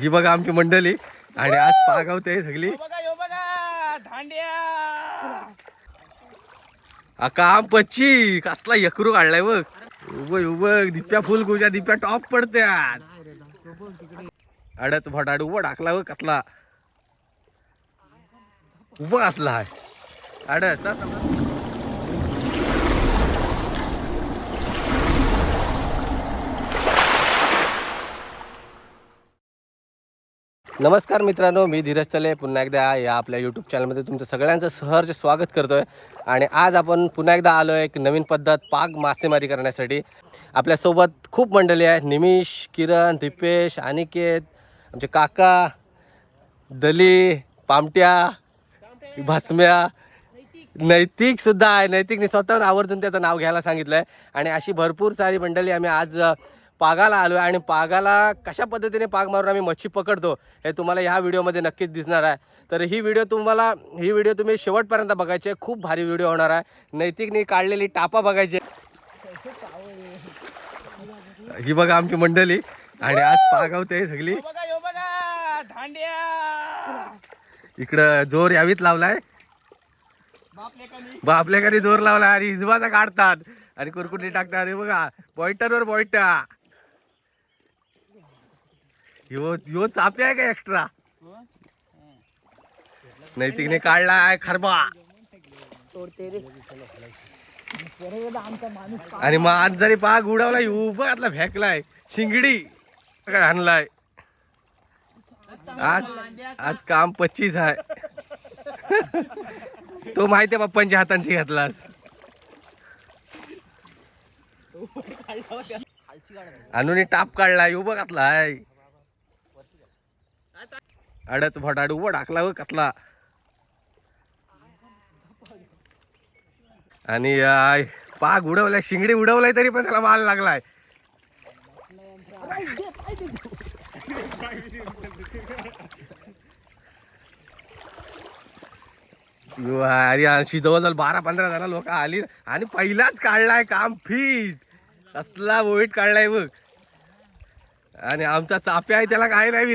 ही बघा आमची मंडळी. आणि आज पागावते सगळी. काम पच्ची कसला यकरू काढलाय बघ. उभं उभं दिप्या फुल गुजा दिप्या टॉप पडते आज. अडत भटाड उभं टाकला बघ कसला. उभं असला अडत. नमस्कार मित्रांनो मी धीरज तले पुन्हा एकदा या आपल्या यूट्यूब चॅनलमध्ये तुमचं सगळ्यांचं सहर्ष स्वागत करतोय. आणि आज आपण पुन्हा एकदा आलो आहे एक नवीन पद्धत पाक मासेमारी करण्यासाठी. आपल्यासोबत खूप मंडळी आहे निमिष किरण दिपेश अनिकेत आमचे काका दली पामट्या भस्म्या नैतिक सुद्धा आहे. नैतिकने स्वतःहून आवर्जून त्याचं नाव घ्यायला सांगितलं आहे आणि अशी भरपूर सारी मंडळी आम्ही आज पागाला आलो आहे आणि पागाला कशा पद्धतीने पाग मारून आम्ही मच्छी पकडतो हे तुम्हाला ह्या व्हिडिओमध्ये नक्कीच दिसणार आहे. तर ही व्हिडिओ तुम्हाला ही व्हिडिओ तुम्ही शेवटपर्यंत बघायची आहे. खूप भारी व्हिडिओ होणार आहे. नैतिकने काढलेली टापा बघायची ही बघा आमची मंडळी. आणि आज पागावते सगळी. बघा बघा. धांड्या. इकडं जोर यावीत लावलाय. बापले जोर लावला आणि हिजबाचा काढतात. आणि कुरकुरी टाकतात. हे बघा पॉइंटरवर पॉइंटा यो यो चापे आहे का एक्स्ट्रा नैतिकने काढलाय खरबा. आणि मग आज जरी पाग उडवलाय उभं घातला फेकलाय. शिंगडी काय आणलाय? आज आज काम पच्चीस आहे. तो माहितीये पप्पांच्या हातांशी घातलास आणून टाप काढलाय उभं घातलाय अडत भटाड उभं टाकला व हो कसला. आणि आय, पाग उडवलाय शिंगडी उडवलाय तरी पण त्याला माल लागलाय. अरे अंशी जवळजवळ बारा पंधरा जण लोक आली. आणि पहिलाच काढलाय काम फिट. कसला वोईट काढलाय बघ. आणि आमचा चाप्या आहे त्याला काय नाही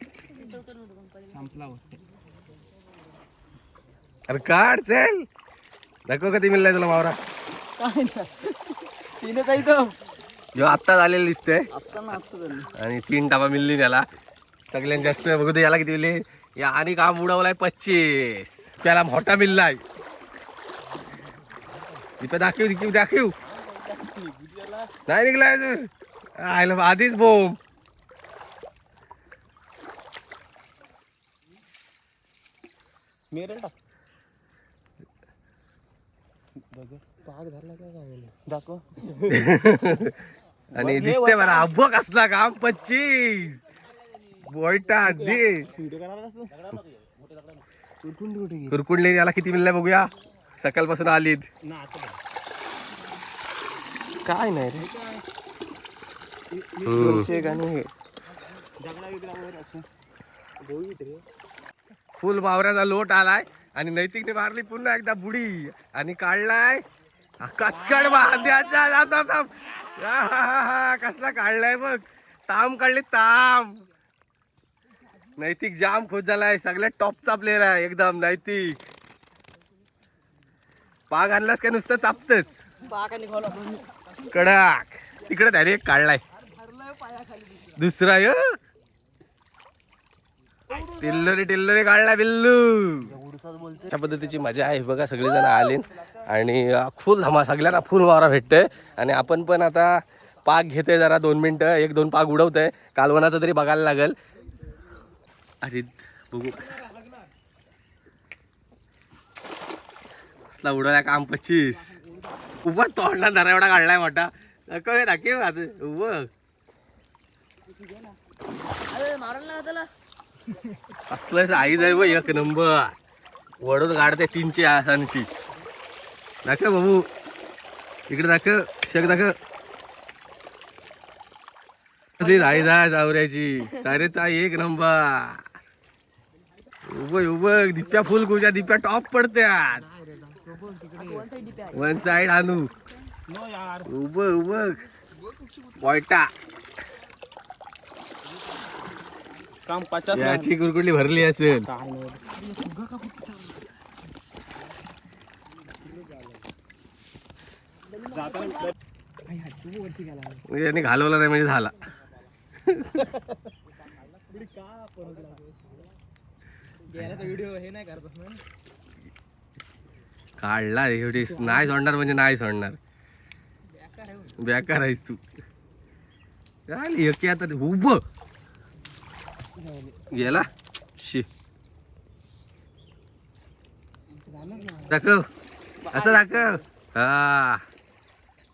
अरे काढ चल. दाखव कधी मिळलाय तुला मावरा तिने काही तो जो आत्ता झालेलं दिसतंय. आता ना आता आणि तीन टाबा मिळली त्याला. सगळ्यात जास्त बघू दे याला किती मिळले. या आणि काम उडवलाय पच्चीस. त्याला मोठा मिळलाय. इथं दाखव दाखव. दाखव. नाही निघलाय अजून. आयला आधीच बोम मेरे पाग धरला काय दाखव. आणि दिसते मला अब्बक असला काम पच्चीस. बोयटा दे कुरकुंडले याला किती मिळलाय बघूया. सकाळपासून आलीत. आता काय नाही रे. असं. फुल मावऱ्याचा लोट आलाय आणि नैतिकने मारली पुन्हा एकदा बुडी आणि काढलाय. हा कचकड बांध्याचा. आहाहाहा, कसला काढलाय बघ. ताम काढली ताम. नैतिक जाम खुश झालाय सगळ्यात टॉपचा प्लेअर आहे एकदम नैतिक. पाग आणलास का नुसतं चापतच कडक. तिकडे डायरेक्ट काढलाय. दुसरा य टिल्लरी टिल्लरी काढला बिल्लू. अशा पद्धतीची मजा आहे. बघा सगळेजण आले. आणि फुल धमा सगळ्यांना फुल मारा भेटतंय. आणि आपण पण आता पाक घेतोय जरा दोन मिनिटं. एक दोन पाक उडवतोय. कालवनाचं तरी बघायला लागेल. अरे बघू कसा. कसला उडवलाय काम पच्चीस. उभा तोंडला दरा एवढा काढलाय मोठा. नको हे दाखव आता. उभं. अरे असलं आई जाय एक नंबर. वडून काढते तीनशे आसांची दाख बाबू. इकडे दाख शक दाखली आई जाय जावऱ्याची. सारेचा एक नंबर. उभ उभ दिप्या फुल कुच्या दिप्या टॉप पडत्यात वन साइड आणू. उभं यार उभ उभ. पॉयटा. काम पचास याची भरली असेल. म्हणजे यांनी घालवला नाही म्हणजे झाला. काढला एवढी नाही सोडणार म्हणजे नाही सोडणार. बेकार आहेस तू. झाली एकी आता उभ. गेला? शी. दाखव. असं दाखव. हा.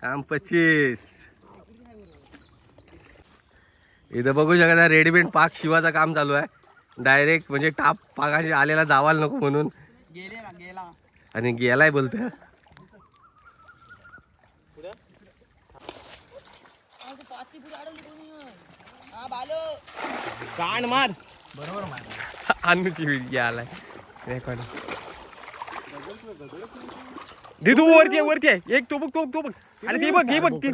काम पच्चीस. इथं बघू शकता रेडीमेड पाक शिवाचं काम चालू आहे. डायरेक्ट म्हणजे टाप पाकाशी आलेला जावायला नको म्हणून. गेले गेला आणि गेलाय बोलतोय. कान मार. बरोबर मार. आणि रेकॉर्ड दे तू वरती आहे वरती आहे. एक तो बघ तो तो बघ. अरे ते बघ हे बघ ते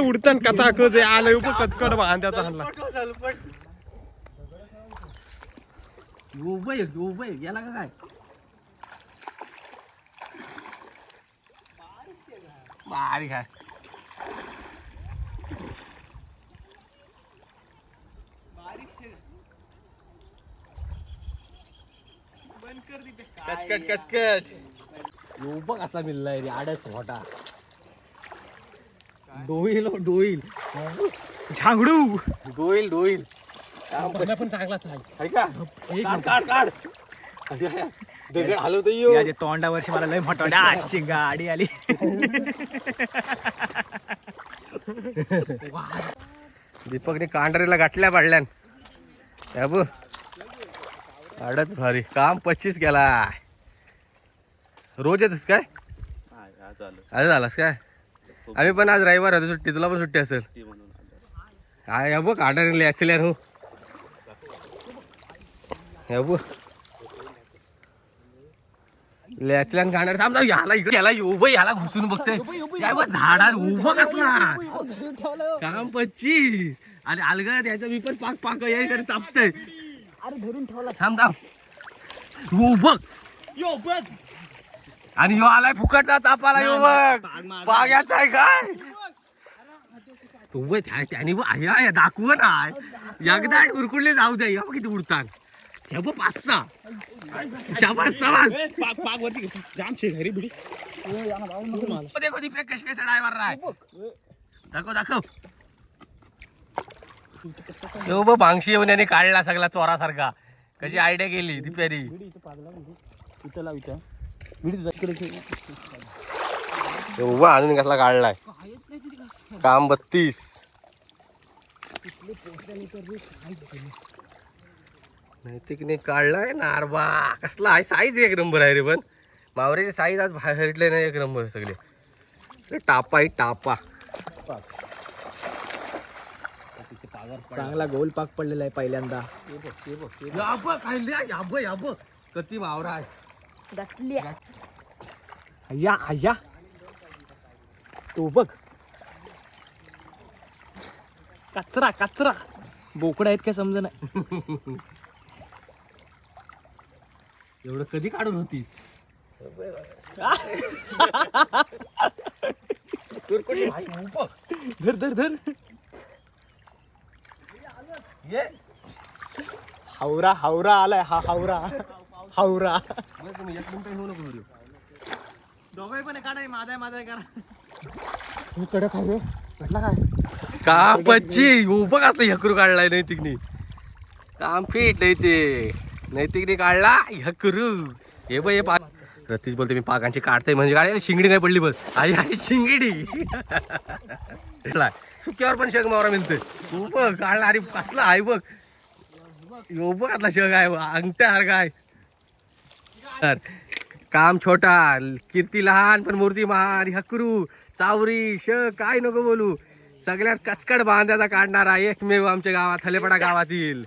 उडतान कथा कच आलं उभं कचकट वाहन त्याचा हल्ला गेला का काय? बारीक आहे. कचकट कचकट उभं कसा मिळलाय रे आडच मोठा. डोईल हो, डोईल. झांगडू. डोईल डोईल. पण चांगलाच आहे आहे का? काढ काढ काढ. अरे, दगड हलवतो येऊ याच्या तोंडावरची मला लय मोठा अशी गाडी आली. दीपकने कांढरेला गाठल्या पाडल्यान. या बघ. आडच भारी. काम पच्चीस केला रोज येतस काय? आज झालास काय? आम्ही पण आज रविवार होतो सुट्टी तुला पण सुट्टी असेल. काय या बघ कांढरेला ऍक्सिलेन हो. या बघ. लॅचल्यान काढणार थांब थांब, याला इकडे याला उभं याला घुसून बघते झाडात उभं घातला. काम पच्ची. आणि अलगा त्याचं मी पण पाक पाक याय तरी तापतय अरे धरून ठेवला. थांब थांब. हो बघ. यो बघ. आणि यो आलाय फुकटचा तापाला यो बघ. पाग्याचा आहे काय? त्या त्याने दाखव ना. एकदा उरकुडले जाऊ द्या या बघ किती उडतात हे बघ पाच सहा. शाबास शाबास पाक पाक वरती जाम शे घरी बिडी. देखो दीपक कशी कशी ड्रायव्हर राय दाखव दाखव. यो बघ भांगशी येऊन याने काढला सगळा चोरासारखा. कशी आयडिया केली दीप्यानी बिडी इथं पाक लावून दे. इथं लाव इथं. उभा आणून कसला काढलाय काम बत्तीस. नैतिकने काढलाय नारबा कसला आहे साईज एक नंबर आहे रे पण. मावऱ्याची साईज आज बाहेर नाही एक नंबर सगळे. टापा आहे टापा. चांगला गोल पाक पडलेला आहे पहिल्यांदा. याब खायला याब याब कती मावरा आहे. अय्या अय्या तो बघ. कचरा कचरा. बोकडा आहेत काय समज नाही एवढं कधी काढून होती. धर धर धर. ये. हावरा हावरा आलाय. हा हावरा. हावरा. तुम्ही एक मिनिट नको व्हिडिओ पण काढाय माझा माझा करा. कडक म्हटलं काय? का पच्ची? उभं कसलं हकरू काढलाय नैतिकनी. काम फिट नाही ते नैतिकने काढला हकरू हे बघ हे पाक रतीश बोलते मी पाकांची काढतोय म्हणजे काय शिंगडी नाही पडली बस. आई आई शिंगडी. सुक्यावर पण शेग मावरा मिळतोय. हो बघ काढला अरे कसला आहे बघ. यो बघ आतला शेग आहे अंगठ्या हार काय तर काम छोटा कीर्ती लहान पण मूर्ती महान हकरू चावरी श काय नको बोलू. सगळ्यात कचकड बांध्याचा काढणारा एकमेव आमच्या गावात हलेपडा गावातील.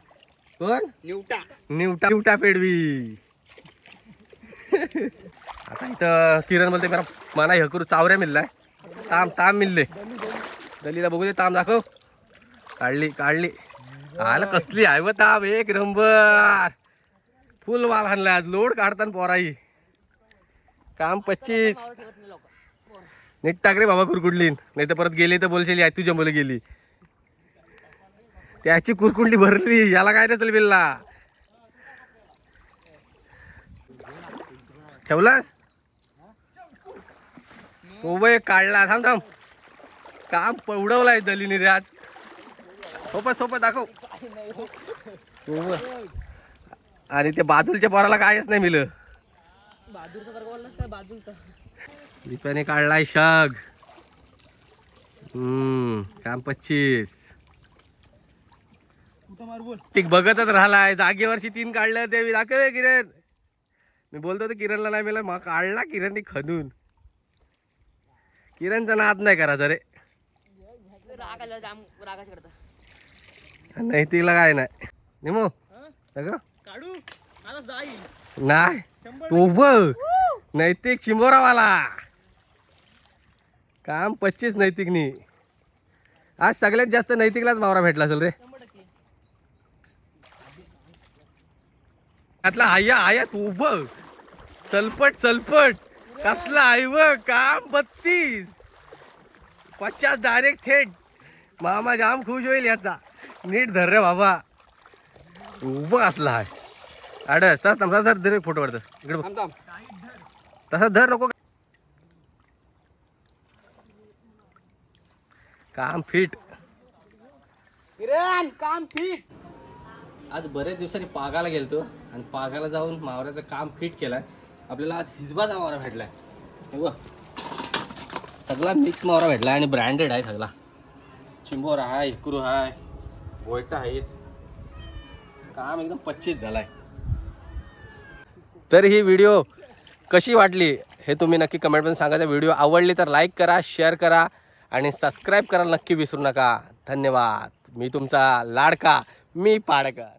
कोण? निवटा. निवटा निवटा पेडवी. आता इथं किरण बोलते मला मना हे करू चावऱ्या मिळलाय. ताम ताम मिळले. दलीला बघू दे ताम दाखव. काढली काढली. आलं कसली आहे व ताम एक नंबर. फुल माल आणला आज. लोड काढताना पोराई काम पच्चीस. नीट टाक रे बाबा कुरकुडलीन. नाही तर परत गेली तर बोलशील आई तुझ्या मुलं गेली. त्याची कुरकुंडली भरली. याला काय नसेल बिल्ला. ठेवलास? उभय काढला. थांब थांब. काम पवडवलाय दलीने रे आज. सोपत सोपत दाखव. उभं. आणि ते बाजूलच्या पोराला कायच नाही मिळलं. दीपाने काढलाय शग. हम्म काम पच्चीस. बघतच राहिलाय. जागेवरची तीन काढलं ते दाखव किरण. मी बोलतो किरणला नाही मिळालं मग काढला किरणनी खणून. किरणचा नाद नाही करायचा रे. करता. नैतिकला काय नाही. निमो अगं काढू? जाईल. नाही. तू बघ नैतिक चिंबोरावाला. काम पच्चीस नैतिकनी. आज सगळ्यात जास्त नैतिकलाच मावरा भेटला असेल रे. त्यातला आया आया तू बघ चलपट चलपट. कसला बघ काम बत्तीस. पचास डायरेक्ट थेट. मामा जाम खुश होईल याचा. नीट धर रे बाबा. उभं असला आहे अडस तसा तसा धर धर फोटो काढतो. इकडे बघ. तसा धर नको. काम फिट किरण काम फिट आज बरेच दिवसांनी पागाला गेलतो आणि पागाला जाऊन मावऱ्याचं काम फिट केलंय. आपल्याला आज हिजबाचा मावरा भेटलाय. हे बघ. सगळा मिक्स मावरा भेटलाय आणि ब्रँडेड आहे सगळा. चिंबोर आहे हिकरू आहे वोयटा आहेत काम एकदम पच्चीस झालाय. तर ही व्हिडिओ कशी वाटली हे तुम्ही नक्की कमेंटमध्ये सांगा. व्हिडिओ आवडली तर लाईक करा शेअर करा आणि सबस्क्राईब करायला नक्की विसरू नका. धन्यवाद. मी तुमचा लाडका मी पाडकर.